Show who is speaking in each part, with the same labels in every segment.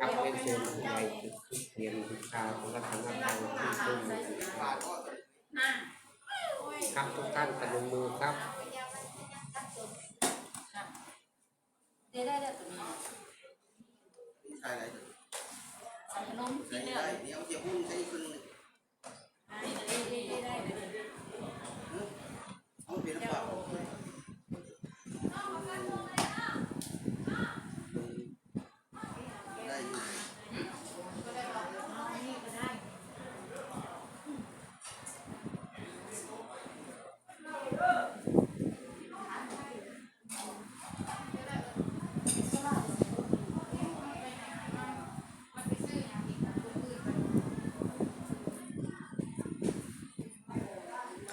Speaker 1: ครับเป็นเชิญใหญ่ทุกเรียนทุกคราวของรัฐบาลที่ตุ้มครับทุกท่านพนมมือครับ
Speaker 2: ได้ได้ได้ตัวนี้
Speaker 3: ใช่ไร
Speaker 2: ใส่ขนม
Speaker 3: ใช่
Speaker 2: ที่
Speaker 3: ไร
Speaker 2: เลือก
Speaker 3: เดี๋ยวจะหุ้นใช้ครึ่
Speaker 1: ค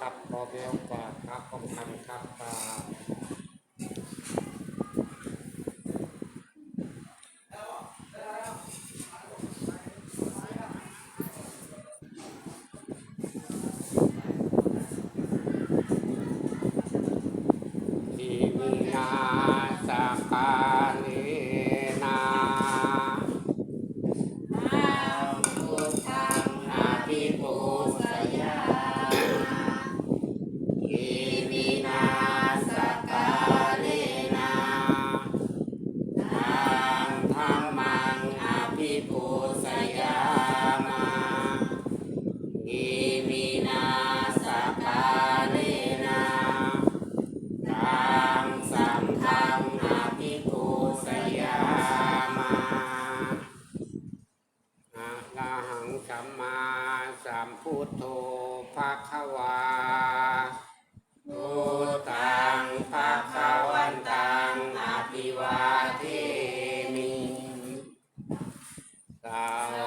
Speaker 1: รับพอแล้วกว่าครับขอบคุณครับ ภิปุสยาทีมีนาสกาเลนาทางธรรมังอภิปุสยามาทีมีนาสกาเลนาตังสังฆังอภิปุสยามาอะระหังสัมมา สัมพุทโธภาควาพุตังภาควันตังอภิวาเทมิสาว